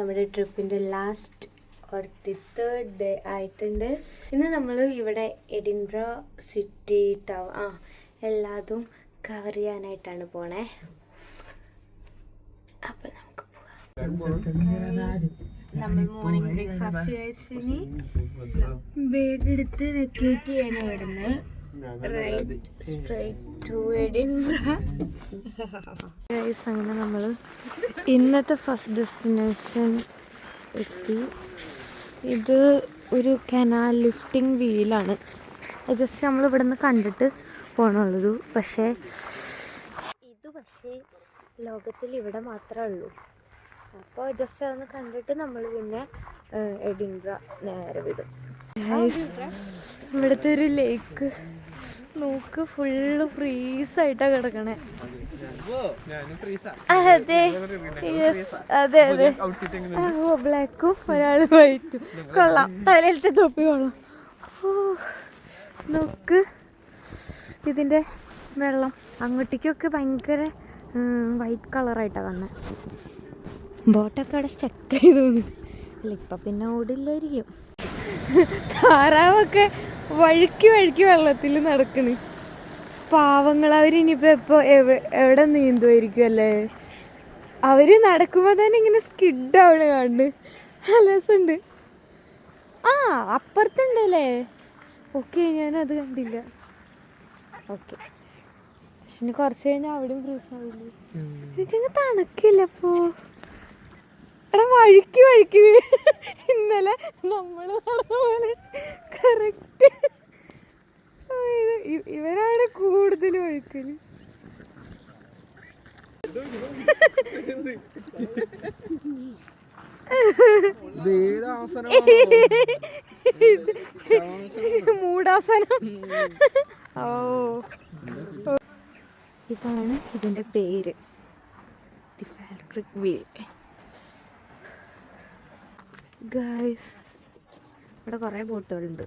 നമ്മുടെ ട്രിപ്പിന്റെ last or the third day ആയിട്ടുണ്ട്. ഇന്ന് നമ്മൾ ഇവിടെ എഡിൻബ്ര സിറ്റി ടൗൺ ആ എല്ലാതും കവർ ചെയ്യാനായിട്ടാണ് പോണേ. അപ്പം നമുക്ക് നമ്മൾ മോർണിംഗ് ബ്രേക്ക്ഫാസ്റ്റ് കഴിച്ചിനി ബാഗ് എടുത്ത് വെക്കേറ്റ് ചെയ്യണം ഇവിടുന്ന്. അങ്ങനെ നമ്മൾ ഇന്നത്തെ ഫസ്റ്റ് ഡെസ്റ്റിനേഷൻ എത്തി. ഇത് ഒരു കനാൽ ലിഫ്റ്റിംഗ് വീലാണ് ജസ്റ്റ് നമ്മൾ ഇവിടെ നിന്ന് കണ്ടിട്ട് പോകണുള്ളൂ പക്ഷേ ഇത് പക്ഷേ ലോകത്തിൽ ഇവിടെ മാത്രമേ ഉള്ളൂ. അപ്പോൾ ജസ്റ്റ് അതൊന്ന് കണ്ടിട്ട് നമ്മൾ പിന്നെ എഡിൻഡ്ര നേരെ വിടും. Guys, ഇവിടുത്തെ ഒരു ലേക്ക് നോക്ക് ഫുള്ള് ഫ്രീസായിട്ടാ കിടക്കണേ. അതെ. യെസ് അതെ അതെ. ഓ ബ്ലാക്കും ഒരാൾ വൈറ്റും കൊള്ളാം. തലയിലത്തെ തൊപ്പി കൊള്ളാം. ഓ നോക്ക്. ഇതിന്റെ വെള്ളം. അങ്ങോട്ടേക്കൊക്കെ ഭയങ്കര വൈറ്റ് കളറായിട്ടാണ് വന്നത് ബോട്ടൊക്കെ അവിടെ സ്റ്റക്കായി തോന്നുന്നു. അല്ല ഇപ്പം പിന്നെ ഓടില്ലായിരിക്കും. താറാവൊക്കെ വഴുക്കി വഴുക്കി വെള്ളത്തിൽ നടക്കണ്. പാവങ്ങൾ അവരിനിയിപ്പോൾ എപ്പോൾ എവിടെ നീന്തുമായിരിക്കും അല്ലേ അവർ നടക്കുമ്പോൾ തന്നെ ഇങ്ങനെ സ്കിഡ് സ്കിഡാവണ കാണുന്നു നല്ല രസമുണ്ട് ആ അപ്പുറത്തുണ്ടല്ലേ? ഓക്കെ ഞാനത് കണ്ടില്ല. ഓക്കെ. പക്ഷെ കുറച്ച് കഴിഞ്ഞാൽ അവിടെയും ഫ്രീസ് ആവില്ലേ തണുക്കില്ല അപ്പോ എടാ വഴുക്കി വഴുക്കി. ഇന്നലെ നമ്മൾ നടന്ന പോലെ. കറക്റ്റ് ഇവരാണ് കൂടുതൽ വഴുക്കൽ. മൂടാസനം. ഓ. ഇതാണ് ഇതിന്റെ പേര്. ദി ഫാൽക്രിക് വീൽ ഗായ്സ് ഇവിടെ കുറേ ബോട്ടുകളുണ്ട്.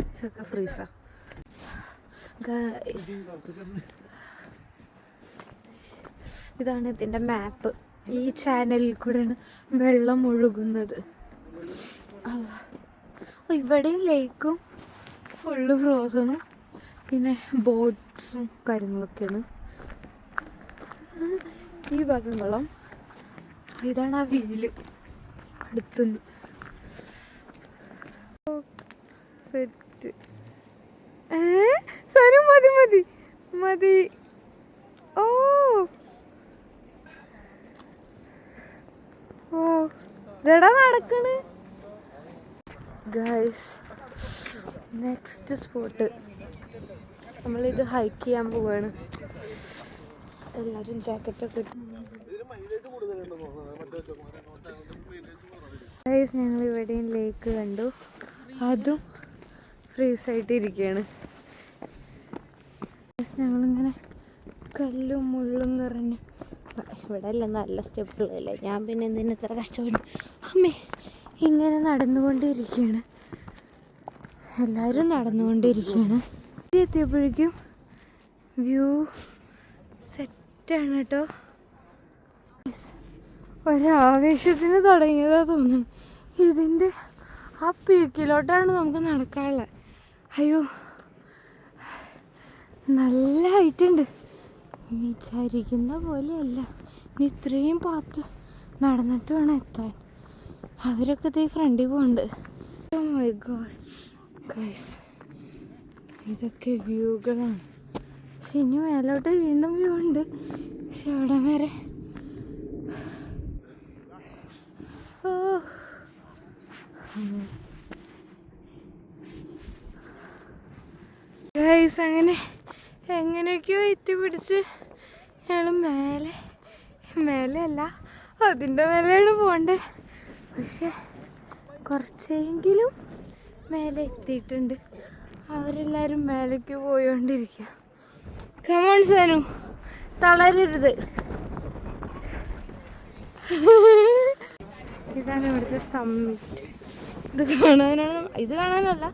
ഇതൊക്കെ ഫ്രീസാ. ഗായ്സ് ഇതാണ് ഇതിന്റെ മാപ്പ് ഈ ചാനലിൽ കൂടെയാണ് വെള്ളം ഒഴുകുന്നത്. ഇവിടെ ലേക്കും ഫുള്ള് ഫ്രോസണും പിന്നെ ബോട്ട്സും കാര്യങ്ങളൊക്കെയാണ്. ഈ ഭാഗങ്ങളും ഇതാണ് ആ വീൽ. അടുത്തുനിന്ന്. മതി മതി. മതി. ഓ. ഓ. ഇതെടാ നടക്കണ്. ഗൈസ് നെക്സ്റ്റ് സ്പോട്ട് നമ്മളിത് ഹൈക്ക് ചെയ്യാൻ പോവാണ്. എല്ലാവരും ജാക്കറ്റൊക്കെ ഇട്ടു. ഗൈസ് ഞങ്ങൾ ഇവിടെയും ലേക്ക് കണ്ടു. അതും ഫ്രീസ് ആയിട്ട് ഇരിക്കുകയാണ് ഞങ്ങളിങ്ങനെ കല്ലും മുള്ളും നിറഞ്ഞു. ഇവിടെ അല്ല നല്ല സ്റ്റെപ്പുകളല്ലേ? ഞാൻ പിന്നെ എന്തിനു ഇത്ര കഷ്ടപ്പെട്ടു? അമ്മേ ഇങ്ങനെ നടന്നുകൊണ്ടിരിക്കുകയാണ് എല്ലാവരും നടന്നുകൊണ്ടിരിക്കുകയാണ് എത്തിയപ്പോഴേക്കും വ്യൂ സെറ്റാണ് കേട്ടോ. ഒരാവേശത്തിന് തുടങ്ങിയതാ തോന്നുന്നു. ഇതിന്റെ ആ പീക്കിലോട്ടാണ് നമുക്ക് നടക്കാനുള്ളത്. അയ്യോ. നല്ല ഹൈറ്റുണ്ട് വിചാരിക്കുന്ന പോലെയല്ല. ഇനി ഇത്രയും പാത്ത് നടന്നിട്ട് വേണം എത്താൻ. അവരൊക്കെ ഇതേ ഫ്രണ്ടിൽ പോകുന്നുണ്ട് മൈ ഗോഡ്. ഇതൊക്കെ വ്യൂകളാണ്. പക്ഷെ ഇനി മേലോട്ട് വീണ്ടും വ്യൂ ഉണ്ട്. പക്ഷെ അവിടെ വരെ. ഓ ഗൈസ് അങ്ങനെ എങ്ങനെയൊക്കെയോ എത്തിപ്പിടിച്ച് ഞങ്ങൾ മേലെ മേലെ അല്ല അതിന്റെ മേലെയാണ് പോണ്ടേ പക്ഷെ കുറച്ചെങ്കിലും മേലെ എത്തിയിട്ടുണ്ട്. അവരെല്ലാവരും മേലേക്ക് പോയോണ്ടിരിക്കുക കമോൺ സനു. തളരരുത്. ഇതാണ് ഇവിടുത്തെ സമ്മിറ്റ് ഇത് കാണാനാണ് ഇത് കാണാനല്ല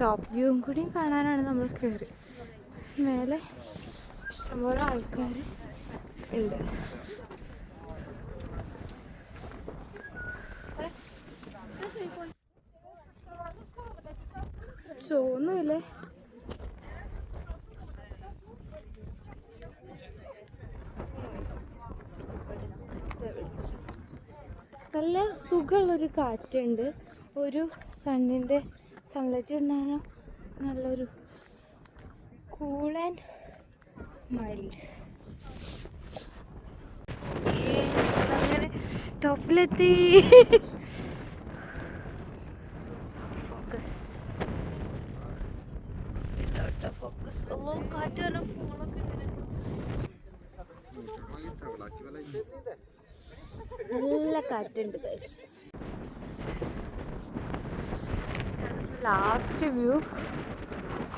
ടോപ്പ് വ്യൂവും കൂടിയും കാണാനാണ് നമ്മൾ കയറി മേലെ ഇഷ്ടംപോലെ ആൾക്കാർ ഉണ്ട്. ചോന്നില്ലേ? നല്ല സുഖമുള്ളൊരു കാറ്റുണ്ട്. ഒരു സണ്ണിന്റെ സൺലൈറ്റ് ഉണ്ടാകാനും നല്ലൊരു കൂൾ ആൻഡ് മൈൽഡ് അങ്ങനെ ടോപ്പിലെത്തി. ഫോക്കസ് ഫോക്കസ് കാറ്റാണ് ഫോണൊക്കെ നല്ല കാറ്റുണ്ട് ഗൈസ് ലാസ്റ്റ് വ്യൂ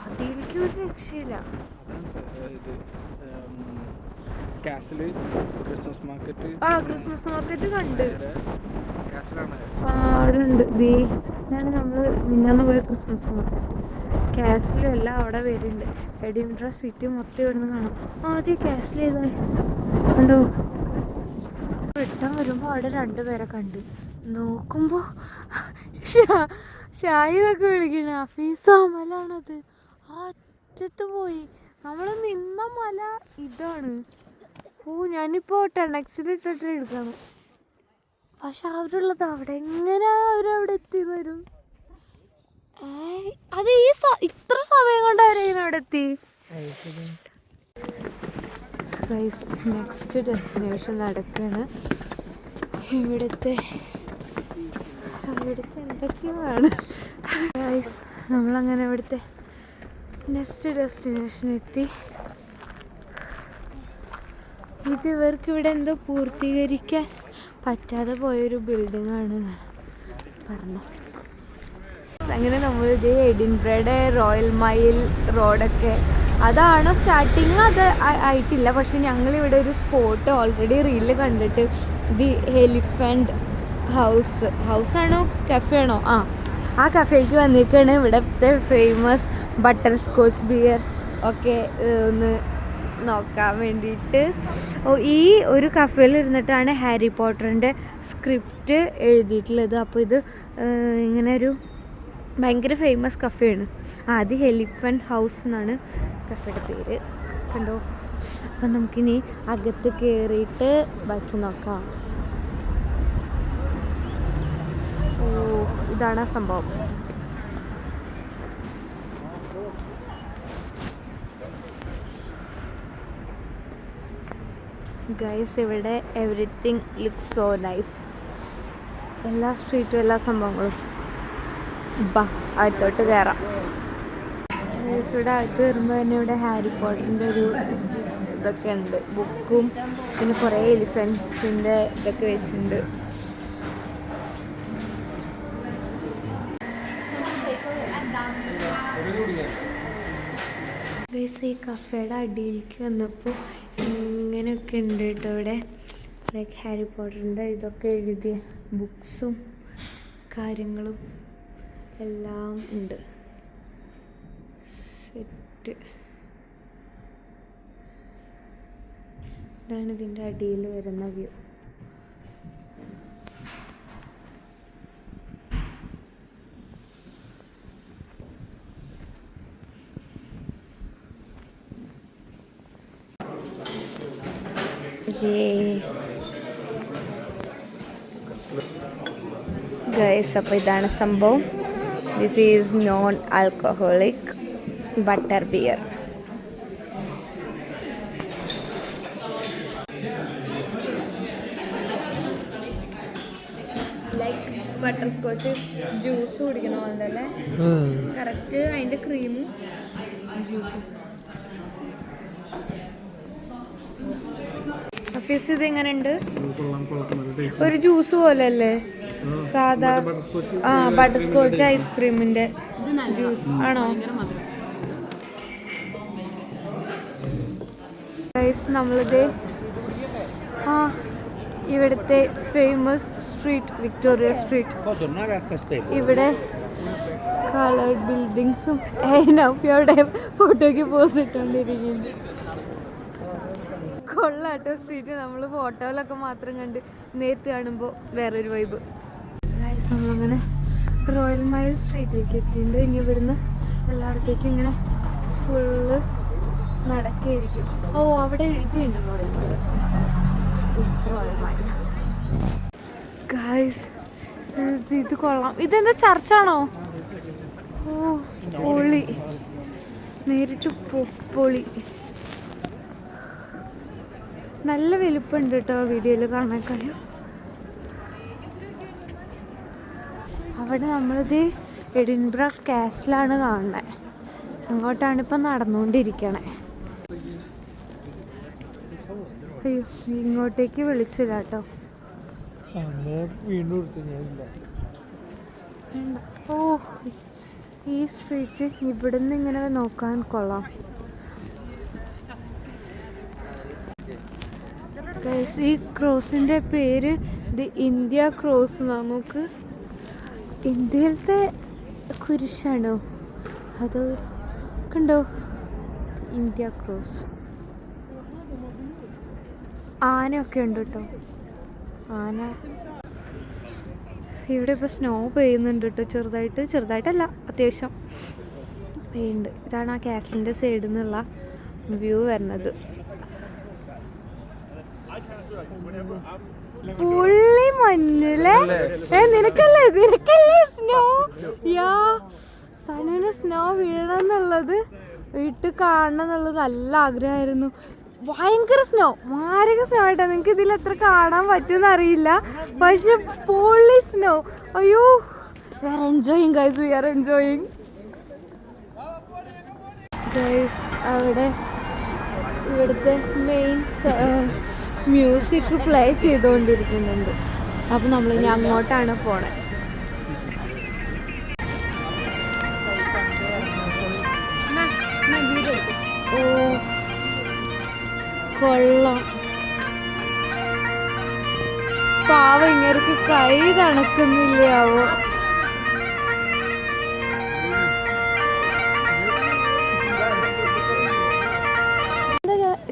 അതിലേക്ക് ഒരു രക്ഷയില്ല. കാസിൽ ക്രിസ്മസ് മാർക്കറ്റ് ആ ക്രിസ്മസ് മാർക്കറ്റ് കണ്ട്. കാസിലാണ് ആ, അവിടെ ഉണ്ട് ദേ ഇതാണ് നമ്മൾ മിന്നാന്ന് പോയ ക്രിസ്മസ് മാർക്കറ്റ് കാസിലും എല്ലാം അവിടെ വരുന്നുണ്ട്. എഡിൻഡ്ര സിറ്റി മൊത്തം ഇവിടുന്ന് കാണാം. ആദ്യം കാസിൽ ചെയ്താൽ കണ്ടോ? റിട്ടേൺ വരുമ്പോൾ അവിടെ രണ്ടുപേരെ കണ്ട്. നോക്കുമ്പോൾ ഷാഹിദൊക്കെ വിളിക്കണ. ഹഫീസ മലാണത്. ആ അറ്റത്ത് പോയി. നമ്മൾ നിന്ന മല ഇതാണ്. ഓ ഞാനിപ്പോൾ ടെണക്സിൽ ഇട്ടിട്ട് എടുക്കണം. പക്ഷെ അവരുള്ളത് അവിടെ എങ്ങനെ അവരവിടെ എത്തി വരും? അത് ഈ ഇത്ര സമയം കൊണ്ട് അവരെങ്ങനെ അവിടെ എത്തി? നെക്സ്റ്റ് ഡെസ്റ്റിനേഷൻ നടക്കാണ് ഇവിടുത്തെ എന്തൊക്കെയാണ്? നമ്മളങ്ങനെ ഇവിടുത്തെ നെക്സ്റ്റ് ഡെസ്റ്റിനേഷൻ എത്തി. ഇത് ഇവർക്ക് ഇവിടെ എന്തോ പൂർത്തീകരിക്കാൻ പറ്റാതെ പോയൊരു ബിൽഡിംഗ് ആണ് പറഞ്ഞു. അങ്ങനെ നമ്മൾ ഇത് എഡിൻബ്രയുടെ റോയൽ മൈൽ റോഡൊക്കെ. അതാണോ സ്റ്റാർട്ടിങ് അത് ആയിട്ടില്ല. പക്ഷെ ഞങ്ങളിവിടെ ഒരു സ്പോട്ട് ഓൾറെഡി റീലിൽ കണ്ടിട്ട് ദി എലിഫന്റ് ഹൗസ് ഹൗസാണോ കഫേ ആണോ ആ ആ കഫേക്ക് വന്നിരിക്കുകയാണ് ഇവിടുത്തെ ഫേമസ് ബട്ടർ സ്കോച്ച് ബിയർ ഒക്കെ ഒന്ന് നോക്കാൻ വേണ്ടിയിട്ട്. ഈ ഒരു കഫേയിൽ ഇരുന്നിട്ടാണ് ഹാരി പോട്ടറിന്റെ സ്ക്രിപ്റ്റ് എഴുതിയിട്ടുള്ളത്. അപ്പോൾ ഇത് ഇങ്ങനെ ഒരു ഭയങ്കര ഫേമസ് കഫേയാണ്. ആദ്യ ഹെലിഫൻ ഹൗസ് എന്നാണ് കഫേയുടെ പേര്. കണ്ടോ? അപ്പം നമുക്കിനി അകത്ത് കയറിയിട്ട് ബാക്കി നോക്കാം ഓ ഇതാണ് സംഭവം. ഗൈസ് ഇവിടെ എവറിത്തിങ് ലുക്ക് സോ നൈസ് എല്ലാ സ്ട്രീറ്റും എല്ലാ സംഭവങ്ങളും. ബാ അകത്തോട്ട് കയറാം ഗൈസ് ഇവിടെ അകത്ത് കയറുമ്പോൾ തന്നെ ഇവിടെ ഹാരി പോട്ടറിന്റെ ഒരു ഇതൊക്കെ ഉണ്ട്. ബുക്കും പിന്നെ കുറേ എലിഫൻസിന്റെ ഇതൊക്കെ വെച്ചിട്ടുണ്ട്. ഗൈസ് ഈ കഫേയുടെ അടിയിലേക്ക് വന്നപ്പോൾ ഇങ്ങനെയൊക്കെ ഉണ്ട് കേട്ടോ ഇവിടെ. ലൈക്ക് ഹാരി പോട്ടറിന്റെ ഇതൊക്കെ എഴുതിയ ബുക്സും കാര്യങ്ങളും എല്ലാം ഉണ്ട്. സെറ്റ് ഇതാണ് ഇതിന്റെ അടിയിൽ വരുന്ന വ്യൂ ഗൈസ് അപ്പോൾ ഇതാണ് സംഭവം. This is non alcoholic butter beer like butterscotch juice കുടിക്കണ പോലെ അല്ലേ കറക്റ്റ് അതിന്റെ ക്രീമും ജ്യൂസും ഫീസ് ഇത് എങ്ങനെയുണ്ട്? ഒരു ജ്യൂസ് പോലെ അല്ലേ സാധാ ആ ബട്ടർ സ്കോച്ച് ഐസ്ക്രീമിന്റെ ജ്യൂസ് ആണോ? നമ്മളിത് ആ ഇവിടുത്തെ ഫേമസ് സ്ട്രീറ്റ് വിക്ടോറിയ സ്ട്രീറ്റ് ഇവിടെ കളേർഡ് ബിൽഡിങ്സും നൗഫിയുടെ ഫോട്ടോയ്ക്ക് പോസ് ഇട്ടുകൊണ്ടിരിക്കുന്നു കൊള്ളാട്ടോ സ്ട്രീറ്റ് നമ്മൾ ഫോട്ടോയിലൊക്കെ മാത്രം കണ്ട് നേരിട്ട് കാണുമ്പോൾ വേറൊരു വൈബ് നമ്മളങ്ങനെ റോയൽ മൈൽ സ്ട്രീറ്റിലേക്ക് എത്തിയിട്ടുണ്ട്. ഇനി ഇവിടുന്ന് എല്ലായിടത്തേക്കും ഇങ്ങനെ ഫുള്ള് നടക്കുകയായിരിക്കും ഓ അവിടെ എഴുതിയുണ്ട് ഗായ്സ് ഇത് കൊള്ളാം. ഇതെന്താ ചർച്ചാണോ? ഓ പൊളി. നേരിട്ട് പൊളി. നല്ല വലുപ്പുണ്ട് കേട്ടോ വീഡിയോയിൽ കാണാൻ കഴിയും അവിടെ നമ്മളിത് എഡിൻബ്ര കാസ്റ്റിലാണ് കാണുന്നത് അങ്ങോട്ടാണ് ഇപ്പം നടന്നുകൊണ്ടിരിക്കണേ അയ്യോ ഇങ്ങോട്ടേക്ക് വിളിച്ചില്ല കേട്ടോ ഓ ഈ സ്ട്രീറ്റ് ഇവിടുന്ന് ഇങ്ങനെ നോക്കാൻ കൊള്ളാം. ഈ ക്രോസിന്റെ പേര് ദി ഇന്ത്യ ക്രോസ് നമുക്ക് ഇന്ത്യയിലത്തെ കുരിശാണോ? അത് കണ്ടോ? India cross. ആനയൊക്കെ ഉണ്ട് കേട്ടോ. ആന. ഇവിടെ ഇപ്പോൾ സ്നോ പെയ്യുന്നുണ്ട് കേട്ടോ ചെറുതായിട്ട്. ചെറുതായിട്ടല്ല അത്യാവശ്യം പെയ്യുന്നുണ്ട്. ഇതാണ് ആ കാസലിന്റെ സൈഡിൽ നിന്നുള്ള വ്യൂ വരുന്നത്. പുള്ളി മഞ്ഞല്ലേ ഏ നിനക്കല്ലേ നിനക്കല്ലേ സ്നോ യാ സനുവിന് സ്നോ വീഴണം എന്നുള്ളത് വീട്ടിൽ കാണണം എന്നുള്ളത് നല്ല ആഗ്രഹമായിരുന്നു. ഭയങ്കര സ്നോ മാരക സ്നോ ആയിട്ടാ. നിങ്ങൾക്ക് ഇതിൽ എത്ര കാണാൻ പറ്റുമെന്ന് അറിയില്ല. പക്ഷെ പുള്ളി സ്നോ അയ്യോ we are enjoying guys we are enjoying guys അവിടെ ഇവിടുത്തെ മെയിൻ മ്യൂസിക് പ്ലേ ചെയ്തുകൊണ്ടിരിക്കുന്നുണ്ട്. അപ്പം നമ്മൾ ഇനി അങ്ങോട്ടാണ് പോണേ. ഓ കൊള്ളാം. പാവ ഇങ്ങർക്ക് കൈ കണക്കുന്നില്ലാവോ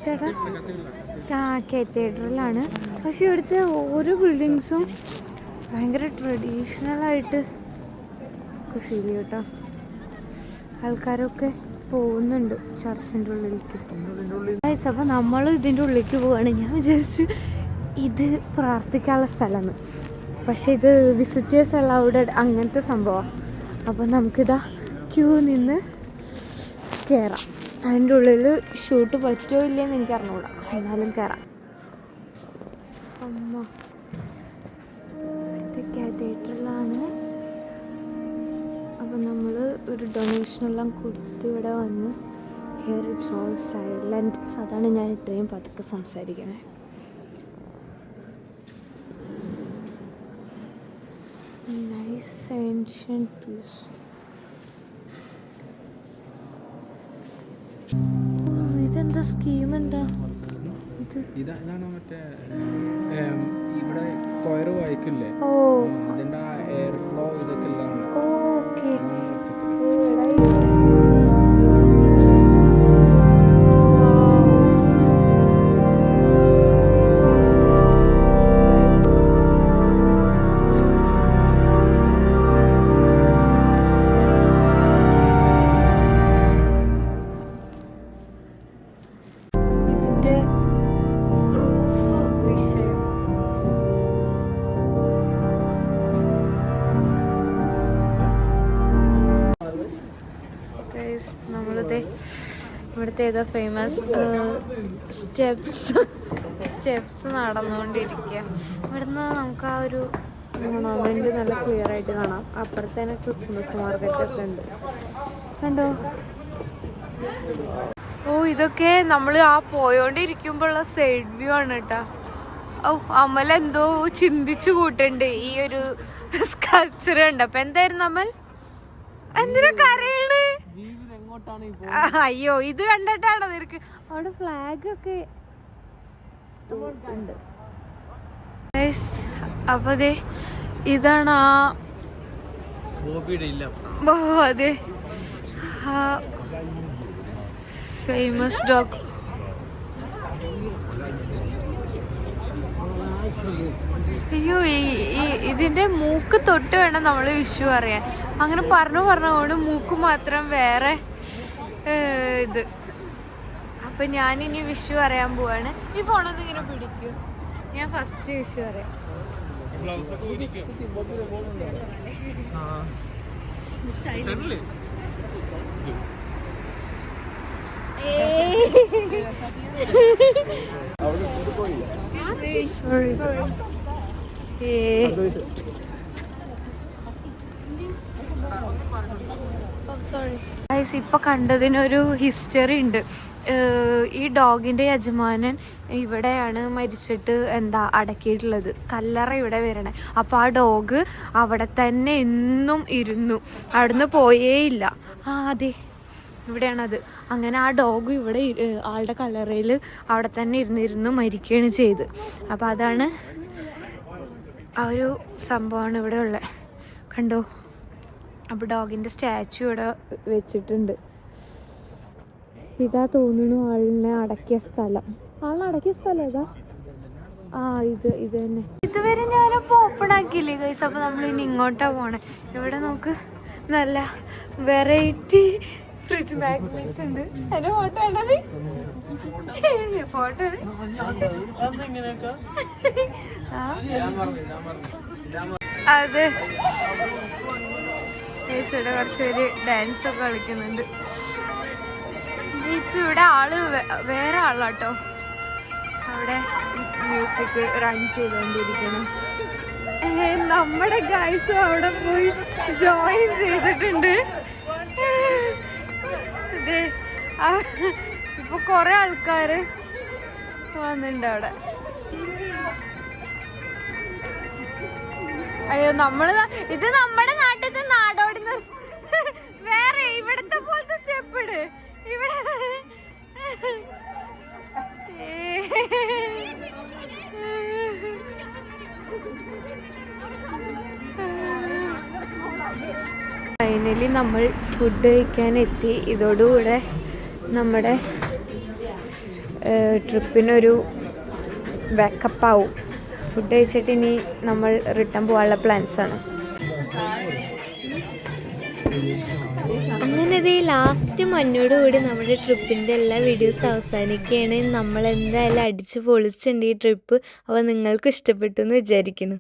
ചേട്ടാ? കാത്തീഡ്രലാണ് പക്ഷെ ഇവിടുത്തെ ഓരോ ബിൽഡിങ്സും ഭയങ്കര ട്രഡീഷണൽ ആയിട്ട് ഫീൽ ചെയ്യും കേട്ടോ. ആൾക്കാരൊക്കെ പോകുന്നുണ്ട്. ചർച്ചിന്റെ ഉള്ളിലേക്ക്. അപ്പോൾ നമ്മൾ ഇതിന്റെ ഉള്ളിലേക്ക് പോവുകയാണ് ഞാൻ വിചാരിച്ചു ഇത് പ്രാർത്ഥിക്കാനുള്ള സ്ഥലമാണ്. പക്ഷേ ഇത് വിസിറ്റേഴ്സ് അലൗഡ് അങ്ങനത്തെ സംഭവമാണ്. അപ്പോൾ നമുക്കിതാ ക്യൂ നിന്ന് കയറാം അതിന്റെ ഉള്ളിൽ ഷൂട്ട് പറ്റുമോ ഇല്ലയെന്ന് എനിക്ക് അറിഞ്ഞൂടാ. എന്നാലും കയറാം അമ്മ. തിയേറ്ററിലാണ് അപ്പം നമ്മൾ ഒരു ഡൊണേഷനെല്ലാം കൊടുത്ത് ഇവിടെ വന്ന് ഹിയർ ഇറ്റ്സ് ഓൾ സൈലന്റ് അതാണ് ഞാൻ ഇത്രയും പതുക്കെ സംസാരിക്കണേ. നൈസ് ഏൻഷ്യൻ പീസ് ഇതെന്താ സ്കീം എന്താ? ഇതാണോ ഇതാ ഇതാണ് മറ്റേ ഇവിടെ കൊയർ വായിക്കില്ലേ? ഓ. അതിന്റെ എയർ ഫ്ലോ ഇതൊക്കെ ഉള്ളതാണ് ഇവിടുത്തെ ഏതോ ഫേമസ് സ്റ്റെപ്സ് സ്റ്റെപ്സ് നടന്നുകൊണ്ടിരിക്കുക. ഇവിടുന്ന് നമുക്ക് ആ ഒരു മൊമെന്റ് നല്ല ക്ലിയർ ആയിട്ട് കാണാം. അപ്പുറത്തേനെ ക്രിസ്മസ് മാർക്കറ്റ് ഒക്കെ ഉണ്ട്. കണ്ടോ? ഓ ഇതൊക്കെ നമ്മൾ ആ പോയോണ്ടിരിക്കുമ്പോഴുള്ള സൈഡ് വ്യൂ ആണ് കേട്ടോ ഓ അമൽ എന്തോ ചിന്തിച്ചു കൂട്ടുണ്ട്. ഈ ഒരു സ്കൾപ്ചർ ഉണ്ട് അപ്പൊ എന്തായിരുന്നു അമൽ? എന്തിനാ കരയണ്? അയ്യോ ഇത് കണ്ടിട്ടാണോ നിനക്ക്? അവിടെ ഫ്ലാഗ് ഒക്കെ ഉണ്ട്. അപ്പൊ അതെ ഇതാണ് ആ അതെ. ആ ഫേമസ് ഡോഗ് അയ്യോ ഈ ഇതിന്റെ മൂക്ക് തൊട്ട് വേണം നമ്മൾ വിഷു അറിയാൻ. അങ്ങനെ പറഞ്ഞു പറഞ്ഞോണ്ട് മൂക്ക് മാത്രം വേറെ ഇത്. അപ്പൊ ഞാൻ ഇനി വിഷു അറിയാൻ പോവാണ്. ഈ ഫോണൊന്നും ഇങ്ങനെ പിടിക്കൂ. ഞാൻ ഫസ്റ്റ് വിഷു അറിയാം. ഏ. ഗൈസ് ഇപ്പൊ കണ്ടതിനൊരു ഹിസ്റ്ററി ഉണ്ട്. ഈ ഡോഗിന്റെ യജമാനൻ ഇവിടെയാണ് മരിച്ചിട്ട് എന്താ അടക്കിയിട്ടുള്ളത്. കല്ലറ ഇവിടെ വരണേ. അപ്പൊ ആ ഡോഗ് അവിടെ തന്നെ എന്നും ഇരുന്നു. അവിടുന്ന് പോയേയില്ല. ആ അതെ. ഇവിടെയാണത്. അങ്ങനെ ആ ഡോഗ് ഇവിടെ ആളുടെ കല്ലറയിൽ അവിടെ തന്നെ ഇരുന്നിരുന്നു മരിക്കുകയാണ് ചെയ്ത്. അപ്പോൾ അതാണ് ആ ഒരു സംഭവമാണ് ഇവിടെ ഉള്ളത് കണ്ടോ? അപ്പോൾ ഡോഗിന്റെ സ്റ്റാച്ചു ഇവിടെ വെച്ചിട്ടുണ്ട്. ഇതാ തോന്നുന്നു ആളിനെ അടക്കിയ സ്ഥലം. ആളിനെ അടക്കിയ സ്ഥലം ഏതാ? ആ ഇത് ഇത് തന്നെ. ഇതുവരെ ഞാനപ്പോൾ ഓപ്പൺ ആക്കിയില്ലേ ഗൈസ് അപ്പോൾ നമ്മൾ ഇനി ഇങ്ങോട്ടാ പോണേ. ഇവിടെ നോക്ക് നല്ല വെറൈറ്റി ഫ്രിഡ്ജ് മാഗ്നറ്റ്സ് ഉണ്ട്. അതിന്റെ ഫോട്ടോ ആണത് ഫോട്ടോ അതെ. ഇവിടെ കുറച്ച് പേര് ഡാൻസ് ഒക്കെ കളിക്കുന്നുണ്ട്. ഇപ്പൊ ഇവിടെ ആൾ വേറെ ആളാട്ടോ. അവിടെ മ്യൂസിക് റൺ ചെയ്തുകൊണ്ടിരിക്കണം ഏ, നമ്മുടെ ഗൈസും അവിടെ പോയി ജോയിൻ ചെയ്തിട്ടുണ്ട്. ഇപ്പൊ കുറെ ആൾക്കാര് വന്നിട്ടുണ്ട് അവിടെ. അയ്യോ നമ്മൾ ഇത് നമ്മുടെ നാട്ടിലത്തെ നാടോടി വേറെ ഇവിടത്തെ പോലത്തെ സ്റ്റെപ്പ് ഇട്. ഇവിടെ. ഫൈനലി നമ്മൾ ഫുഡ് കഴിക്കാൻ എത്തി ഇതോടുകൂടെ നമ്മുടെ ട്രിപ്പിനൊരു ബാക്കപ്പാവും ഫുഡ് കഴിച്ചിട്ട് ഇനി നമ്മൾ റിട്ടേൺ പോകാനുള്ള പ്ലാൻസ് ആണ് ഈ ലാസ്റ്റ് മഞ്ഞോട് കൂടി നമ്മുടെ ട്രിപ്പിന്റെ എല്ലാ വീഡിയോസ് അവസാനിക്കുകയാണ്. നമ്മൾ എന്തായാലും അടിച്ച് പൊളിച്ചിട്ടുണ്ട് ഈ ട്രിപ്പ് അപ്പോൾ നിങ്ങൾക്ക് ഇഷ്ടപ്പെട്ടു എന്ന് വിചാരിക്കുന്നു.